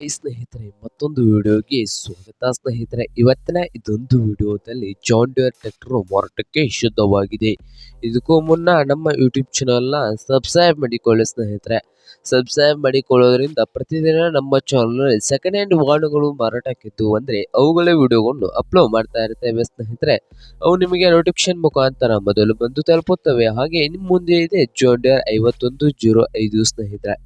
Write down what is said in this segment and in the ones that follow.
ಸ್ನೇಹಿತರೆ, ಮತ್ತೊಂದು ವಿಡಿಯೋಗೆ ಸ್ವಾಗತ. ಸ್ನೇಹಿತರೆ, ಇವತ್ತಿನ ಇದೊಂದು ವಿಡಿಯೋದಲ್ಲಿ ಜಾನ್ ಡಿಯರ್ ಟ್ರ್ಯಾಕ್ಟರ್ ಮಾರಾಟಕ್ಕೆ ಶುದ್ಧವಾಗಿದೆ. ಇದಕ್ಕೂ ಮುನ್ನ ನಮ್ಮ ಯೂಟ್ಯೂಬ್ ಚಾನಲ್ನ ಸಬ್ಸ್ಕ್ರೈಬ್ ಮಾಡಿಕೊಳ್ಳಿ ಸ್ನೇಹಿತರೆ. ಸಬ್ಸ್ಕ್ರೈಬ್ ಮಾಡಿಕೊಳ್ಳೋದ್ರಿಂದ ಪ್ರತಿದಿನ ನಮ್ಮ ಚಾನಲ್ನಲ್ಲಿ ಸೆಕೆಂಡ್ ಹ್ಯಾಂಡ್ ವಾಹನಗಳು ಮಾರಾಟಕ್ಕಿದ್ದು ಅಂದರೆ ಅವುಗಳ ವಿಡಿಯೋಗಳನ್ನು ಅಪ್ಲೋಡ್ ಮಾಡ್ತಾ ಇರ್ತೇವೆ ಸ್ನೇಹಿತರೆ. ಅವು ನಿಮಗೆ ನೋಟಿಫಿಕೇಶನ್ ಮುಖಾಂತರ ಮೊದಲು ಬಂದು ತಲುಪುತ್ತವೆ. ಹಾಗೆ ನಿಮ್ಮ ಮುಂದೆ ಇದೆ ಜಾನ್ ಡಿಯರ್ ಐವತ್ತೊಂದು ಜೀರೋ ಐದು ಸ್ನೇಹಿತರೆ.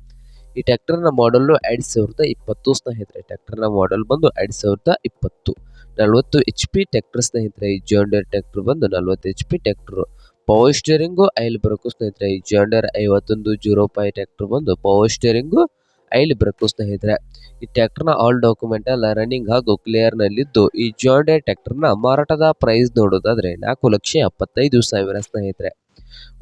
ಈ ಟ್ಯಾಕ್ಟರ್ನ ಮಾಡಲ್ಲು ಎರಡು ಸಾವಿರದ ಇಪ್ಪತ್ತು ಸ್ನೇಹಿತರೆ ಟ್ಯಾಕ್ಟರ್ನ ಮಾಡೆಲ್ ಬಂದು ಎರಡು ಸಾವಿರದ ಇಪ್ಪತ್ತು. ನಲವತ್ತು ಎಚ್ ಪಿ ಟ್ಯಾಕ್ಟರ್ ಸ್ನೇಹಿತರೆ, ಈ ಜಾಂಡರ್ ಟ್ಯಾಕ್ಟರ್ ಬಂದು ನಲವತ್ತು H P tractor power steering oil brake ಸ್ನೇಹಿತರೆ, ಈ ಜಾಂಡರ್ ಐವತ್ತೊಂದು ಜೀರೋ ಫೈ ಟ್ಯಾಕ್ಟರ್ ಬಂದು ಪವರ್ ಸ್ಟೇರಿಂಗು ಐಲ್ ಬ್ರೇಕು ಸ್ನೇಹಿತರೆ. ಈ ಟ್ರ್ಯಾಕ್ಟರ್ನ ಆಲ್ ಡಾಕ್ಯುಮೆಂಟ್ ಎಲ್ಲ ರನ್ನಿಂಗ್ ಹಾಗೂ ಕ್ಲಿಯರ್ ನಲ್ಲಿದ್ದು, ಈ ಜಾಂಡರ್ ಟ್ರ್ಯಾಕ್ಟರ್ನ ಮಾರಾಟದ ಪ್ರೈಸ್ ನೋಡೋದಾದ್ರೆ ನಾಲ್ಕು ಲಕ್ಷ ಎಪ್ಪತ್ತೈದು ಸಾವಿರ ಸ್ನೇಹಿತರೆ.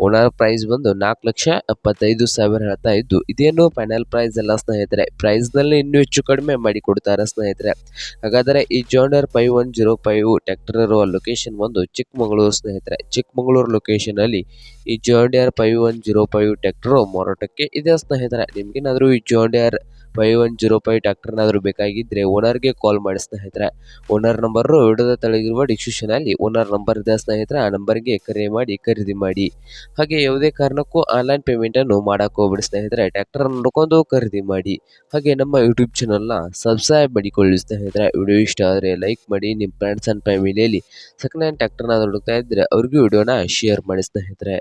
ಓನರ್ ಪ್ರೈಸ್ ಬಂದು ನಾಲ್ಕು ಲಕ್ಷ ಎಪ್ಪತ್ತೈದು ಸಾವಿರ ಹೇಳ್ತಾ ಇದ್ದು, ಇದೇನು ಫೈನಲ್ ಪ್ರೈಸ್ ಎಲ್ಲ ಸ್ನೇಹಿತರೆ. ಪ್ರೈಸ್ನಲ್ಲಿ ಇನ್ನೂ ಹೆಚ್ಚು ಕಡಿಮೆ ಮಾಡಿ ಕೊಡ್ತಾರೆ ಸ್ನೇಹಿತರೆ. ಹಾಗಾದರೆ ಈ John Deere five one zero five tractor ಇರುವ ಲೊಕೇಶನ್ ಬಂದು ಚಿಕ್ಕಮಗಳೂರು ಸ್ನೇಹಿತರೆ. ಚಿಕ್ಕಮಗಳೂರು ಲೊಕೇಶನ್ ಅಲ್ಲಿ ಈ John Deere five one zero five tractor ಮಾರಾಟಕ್ಕೆ ಇದೆ ಸ್ನೇಹಿತರೆ. ನಿಮ್ಗೇನಾದರೂ ಈ John Deere five one zero five ಟ್ಯಾಕ್ಟರ್ನಾದರೂ ಬೇಕಾಗಿದ್ದರೆ ಓನರ್ಗೆ ಕಾಲ್ ಮಾಡಿ ಸ್ನೇಹಿತರೆ. ಓನರ್ ನಂಬರು ವಿಡಿಯೋದ ತಳಗಿರುವ ಡಿಸ್ಕ್ರಿಪ್ಷನಲ್ಲಿ ಓನರ್ ನಂಬರ್ ಇದೆ ಸ್ನೇಹಿತರೆ, ಆ ನಂಬರ್ಗೆ ಕರೆ ಮಾಡಿ ಖರೀದಿ ಮಾಡಿ. ಹಾಗೆ ಯಾವುದೇ ಕಾರಣಕ್ಕೂ ಆನ್ಲೈನ್ ಪೇಮೆಂಟನ್ನು ಮಾಡಕ್ಕೆ ಹೋಗ್ಬಿಡಿ ಸ್ನೇಹಿತರೆ ಟ್ಯಾಕ್ಟರ್ ನೋಡ್ಕೊಂಡು ಖರೀದಿ ಮಾಡಿ. ಹಾಗೆ ನಮ್ಮ ಯೂಟ್ಯೂಬ್ ಚಾನಲ್ನ ಸಬ್ಸ್ಕ್ರೈಬ್ ಮಾಡಿಕೊಳ್ಳಿ ಸ್ನೇಹಿತರೆ. ವಿಡಿಯೋ ಇಷ್ಟ ಆದರೆ ಲೈಕ್ ಮಾಡಿ, ನಿಮ್ಮ ಫ್ರೆಂಡ್ಸ್ ಆ್ಯಂಡ್ ಫ್ಯಾಮಿಲಿಯಲ್ಲಿ ಸೆಕೆಂಡ್ ಹ್ಯಾಂಡ್ ಟ್ಯಾಕ್ಟರ್ನ ಹುಡುಕ್ತಾ ಇದ್ದರೆ ಅವ್ರಿಗೂ ವಿಡಿಯೋನ ಶೇರ್ ಮಾಡಿ ಸ್ನೇಹಿತರೆ.